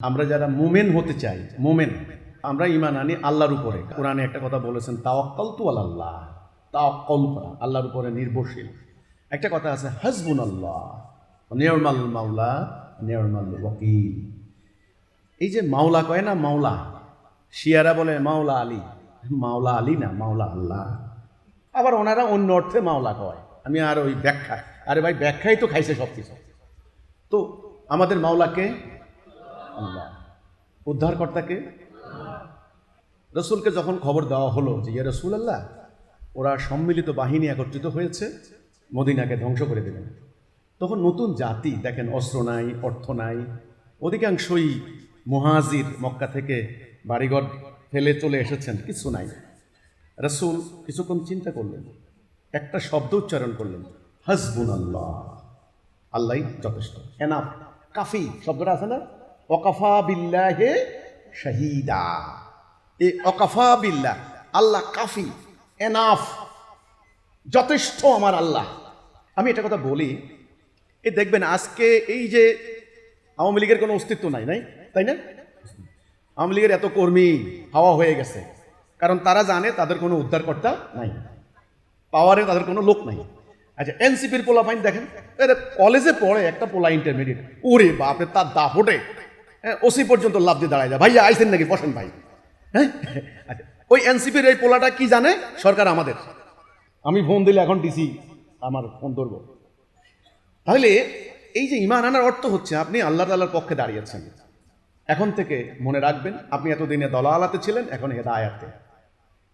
আমরা যারা মোমেন হতে চাই, মোমেন, আমরা ইমান আনি আল্লাহর উপরে। কোরআনে একটা কথা বলেছেন তাওয়াক্কাল তু আল্লাহ তাওয়াক্কাল করা আল্লাহর উপরে নির্ভরশীল। একটা কথা আছে হাসবুন আল্লাহ নিয়রমাল মাওলা নিয়রমাল ওয়াকিল। এই যে মাওলা কয় না, মাওলা? শিয়ারা বলে, মাওলা আলী। মাওলা আলী না, মাওলা আল্লাহ। আবার ওনারা অন্য অর্থে মাওলা কয়। আমি আর ওই ব্যাখ্যা, আরে ভাই, ব্যাখ্যাই তো খাইছে সব কিছু তো আমাদের মাওলাকে আল্লাহ। উদ্ধারকর্তাকে? রসুলকে যখন খবর দেওয়া হলো যে, ইয়া রসুল আল্লাহ ওরা সম্মিলিত বাহিনী একত্রিত হয়েছে, মদিনাকে ধ্বংস করে দেবেন তখন নতুন জাতি, দেখেন, অস্ত্র নাই, অর্থ নাই, অধিকাংশই মুহাজির মক্কা থেকে বাড়িঘর ফেলে চলে এসেছেন, কিছু নাই। রসুল কিছুক্ষণ চিন্তা করলেন, একটা শব্দ উচ্চারণ করলেন হাসবুন আল্লাহ আল্লাহ যথেষ্ট। এনাফ, কাফি, শব্দটা আছে না? অকাফা বিল্লাহে শাহিদা। এই অকাফা বিল্লাহ, আল্লাহ কাফি, এনাফ, যথেষ্ট আমার আল্লাহ। আমি এটা কথা বলি, এই দেখবেন আজকে এই যে আওয়ামী লীগের কোনো অস্তিত্ব নাই নাই? তাই না? আওয়ামী লীগের এত কর্মী হাওয়া হয়ে গেছে, কারণ তারা জানে তাদের কোনো উদ্ধারকর্তা নাই পাওয়ারে তাদের কোনো লোক নাই। আচ্ছা এনসিপির পোলা ফাইন দেখেন কলেজে পড়ে একটা পোলা ইন্টারমিডিয়েট ওরে বাপরে, তার দাপটে। ওসি পর্যন্ত লাভ দিয়ে দাঁড়ায় যায়। ভাইয়া আইসেন নাকি? বসেন ভাই। হ্যাঁ? আচ্ছা ওই এনসিপির এই পোলাটা কি জানে? সরকার আমাদের। আমি ফোন দিলে এখন ডিসি, আমার ফোন ধরবো। তাহলে এই যে ইমান আনার অর্থ হচ্ছে, আপনি আল্লাহ তাল্লার পক্ষে দাঁড়িয়েছেন। এখন থেকে মনে রাখবেন, আপনি এতদিনে দলালাতে ছিলেন, এখন হেদায়াতে।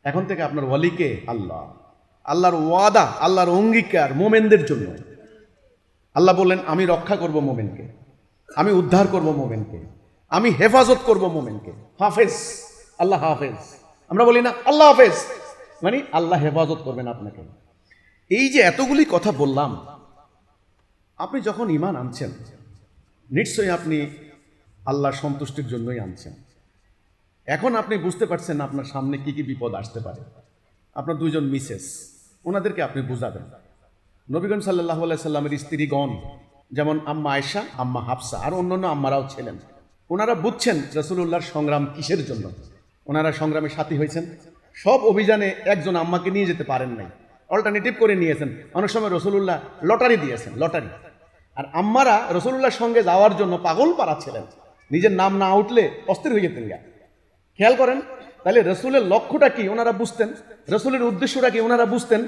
এখন থেকে আপনার ওয়ালিকে আল্লাহ। আল্লাহর ওয়াদা, আল্লাহর অঙ্গীকার মোমেনদের জন্য। আল্লাহ বললেন, আমি রক্ষা করব মোমেনকে। আমি উদ্ধার করব মোমেনকে। আমি হেফাজত করব মোমেনকে। হাফেজ। আল্লাহ হাফেজ। আমরা বলি না, আল্লাহ হাফেজ। মানে আল্লাহ হেফাজত করবেন আপনাকে। এই যে এতগুলি কথা বললাম, আপনি যখন ইমান আনছেন, নিশ্চয়ই আপনি আল্লাহ সন্তুষ্টির জন্যই আনছেন। এখন আপনি বুঝতে পারছেন আপনার সামনে কি কি বিপদ আসতে পারে। আপনার দুজন মিসেস, ওনাদেরকে আপনি বুঝাবেন। নবীগঞ্জ সাল্লাহ সাল্লামের স্ত্রীগণ যেমন আম্মা আয়সা আম্মা হাফসা, আর অন্যান্য আম্মারাও ছিলেন। ওনারা বুঝছেন রসুল্লাহর সংগ্রাম কিসের জন্য। ওনারা সংগ্রামে সাথী হয়েছেন। সব অভিযানে একজন আম্মাকে নিয়ে যেতে পারেন নাই। অল্টারনেটিভ করে নিয়েছেন। অনেক সময় রসুল্লাহ লটারি দিয়েছেন, লটারি। আর আম্মারা রসুল্লাহর সঙ্গে যাওয়ার জন্য পাগল পাড়া ছিলেন। নিজের নাম না উঠলে অস্থির হয়ে যেতেন গা। খেয়াল করেন? তাহলে রসুলের লক্ষ্যটা কি? ওনারা বুঝতেন। রসুলের উদ্দেশ্যটা কি? ওনারা বুঝতেন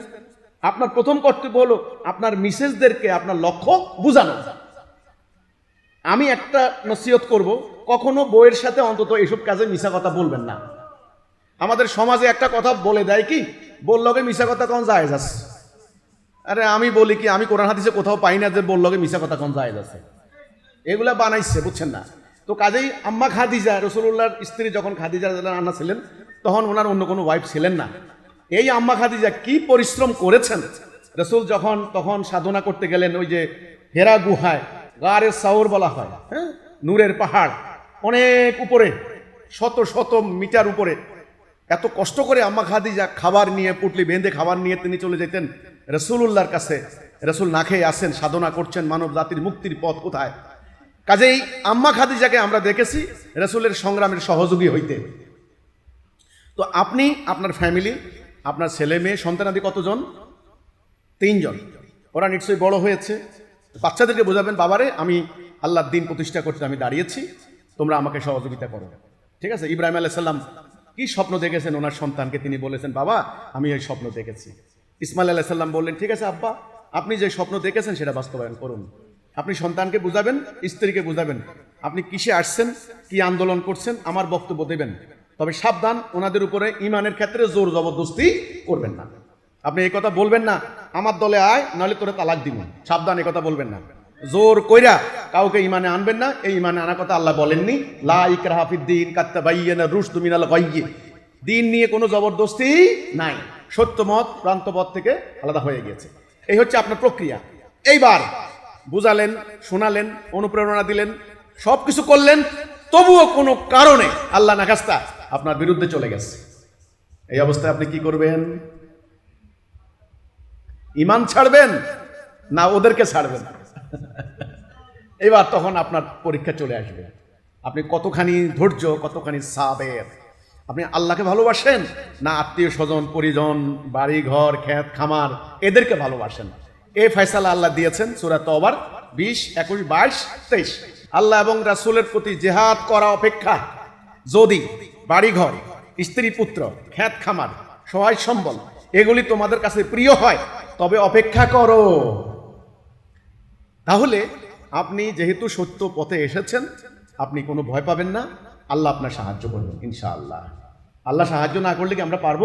আপনার প্রথম কর্তব্য হলো আপনার মিসেসদেরকে আপনার লক্ষ্য বুঝানো। আমি একটা নসিহত করব, কখনো বইয়ের সাথে অন্তত এসব কাজে মিশা কথা বলবেন না। আমাদের সমাজে একটা কথা বলে দেয় কি বললকে মিশা কথা কোন যায় যাচ্ছে আরে আমি বলি কি, আমি কোরআন হাদিসে কোথাও পাই না যে বললকে মিশা কথা কোন যায় যাচ্ছে এগুলা বানাইছে, বুঝছেন না? তো কাজেই আম্মা খাদিজা রসুল্লাহর স্ত্রী যখন খাদিজা আন্না ছিলেন, তখন ওনার অন্য কোনো ওয়াইফ ছিলেন না। এই আম্মা খাদিজা কি পরিশ্রম করেছেন? রসুল যখন, তখন সাধনা করতে গেলেন ওই যে হেরা গুহায়, গারের সাউর বলা হয় হ্যাঁ? নূরের পাহাড়, অনেক উপরে, শত শত মিটার উপরে। এত কষ্ট করে আম্মা খাদিজা খাবার নিয়ে, পুটলি বেঁধে খাবার নিয়ে তিনি চলে যেতেন রসুল্লাহর কাছে। রসুল না খেয়ে আসেন, সাধনা করছেন মানব জাতির মুক্তির পথ কোথায়? কাজেই আম্মা খাদিজাকে আমরা দেখেছি রসুলের সংগ্রামের সহযোগী হইতে। তো আপনি, আপনার ফ্যামিলি আপনার ছেলে মেয়ে সন্তানাদি কতজন? তিনজন। ওরা নিশ্চয়ই বড় হয়েছে। বাচ্চাদেরকে বোঝাবেন, বাবারে, আমি আল্লাহর দিন প্রতিষ্ঠা করতে আমি দাঁড়িয়েছি। তোমরা আমাকে সহযোগিতা করো। ঠিক আছে? ইব্রাহিম আলাইসাল্লাম কি স্বপ্ন দেখেছেন ওনার সন্তানকে? তিনি বলেছেন, বাবা, আমি এই স্বপ্ন দেখেছি। ইসমাইল আলাইসাল্লাম বললেন, ঠিক আছে আব্বা, আপনি যে স্বপ্ন দেখেছেন সেটা বাস্তবায়ন করুন। আপনি সন্তানকে বুঝাবেন, স্ত্রীকে বুঝাবেন। আপনি কিসে আসছেন? কি আন্দোলন করছেন? আমার বক্তব্য দেবেন। তবে সাবধান, ওনাদের উপরে ইমানের ক্ষেত্রে জোর জবরদস্তি করবেন না। আপনি এই কথা বলবেন না, আমার দলে আয়, নাহলে তোরে তালাক দিব। সাবধান, এই কথা বলবেন না। জোর কইরা কাউকে ইমানে আনবেন না, এই ইমানে আনার কথা আল্লাহ বলেননি, লা ইকরাহা ফিদ্দিন কাত্তাবাইয়ানা রুশদু মিনাল গায়্যি দিন নিয়ে কোনো জবরদস্তি নাই সত্যমত প্রান্তপথ থেকে আলাদা হয়ে গিয়েছে। এই হচ্ছে আপনার প্রক্রিয়া। এইবার বুঝালেন, শোনালেন, অনুপ্রেরণা দিলেন সব কিছু করলেন, তবুও কোনো কারণে আল্লাহ নাকাস্তা আপনার বিরুদ্ধে চলে গেছে। এই অবস্থায় আপনি কি করবেন? ইমান ছাড়বেন না ওদেরকে ছাড়বেন? এবার তখন আপনার পরীক্ষা চলে আসবে। আপনি কতখানি ধৈর্য, কতখানি সাবের আপনি আল্লাহকে ভালোবাসেন না আত্মীয় স্বজন, পরিজন বাড়ি ঘর খ্যাত খামার, এদেরকে ভালোবাসেন? এই ফয়সালা আল্লাহ দিয়েছেন সুরা তবার বিশ, একুশ, বাইশ, তেইশ। আল্লাহ এবং রাসুলের প্রতি জেহাদ করা অপেক্ষা। যদি বাড়িঘর, স্ত্রী পুত্র, খ্যাত খামার, সহায় সম্বল, এগুলি তোমাদের কাছে প্রিয় হয়, তবে অপেক্ষা করো। তাহলে আপনি যেহেতু সত্য পথে এসেছেন, আপনি কোনো ভয় পাবেন না, আল্লাহ আপনার সাহায্য করবেন, ইনশাআল্লাহ। আল্লাহ সাহায্য না করলে কি আমরা পারব?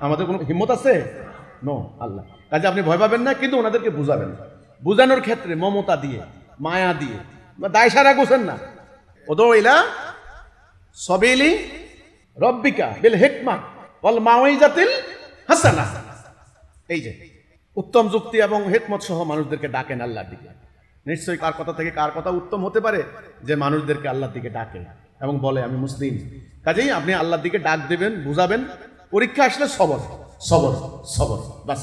আমাদের কোনো হিম্মত আছে? নো আল্লাহ। কাজে আপনি ভয় পাবেন না, কিন্তু ওনাদেরকে বুঝাবেন। বুঝানোর ক্ষেত্রে মমতা দিয়ে, মায়া দিয়ে দায় সারা গোছেন না। ওদো ইলা সবেলি রব্বিকা বিল হেকমা বল মাওয়াইজাতিল হাসানা। এই যে, উত্তম যুক্তি এবং হেকমত সহ মানুষদেরকে ডাকেন আল্লাহর দিকে। নিশ্চয়ই কার কথা থেকে কার কথা উত্তম হতে পারে যে মানুষদেরকে আল্লাহর দিকে ডাকে এবং বলে, আমি মুসলিম। কাজেই আপনি আল্লাহর দিকে ডাক দেবেন, বুঝাবেন, পরীক্ষা আসলে সবর সবর সবর, বাস।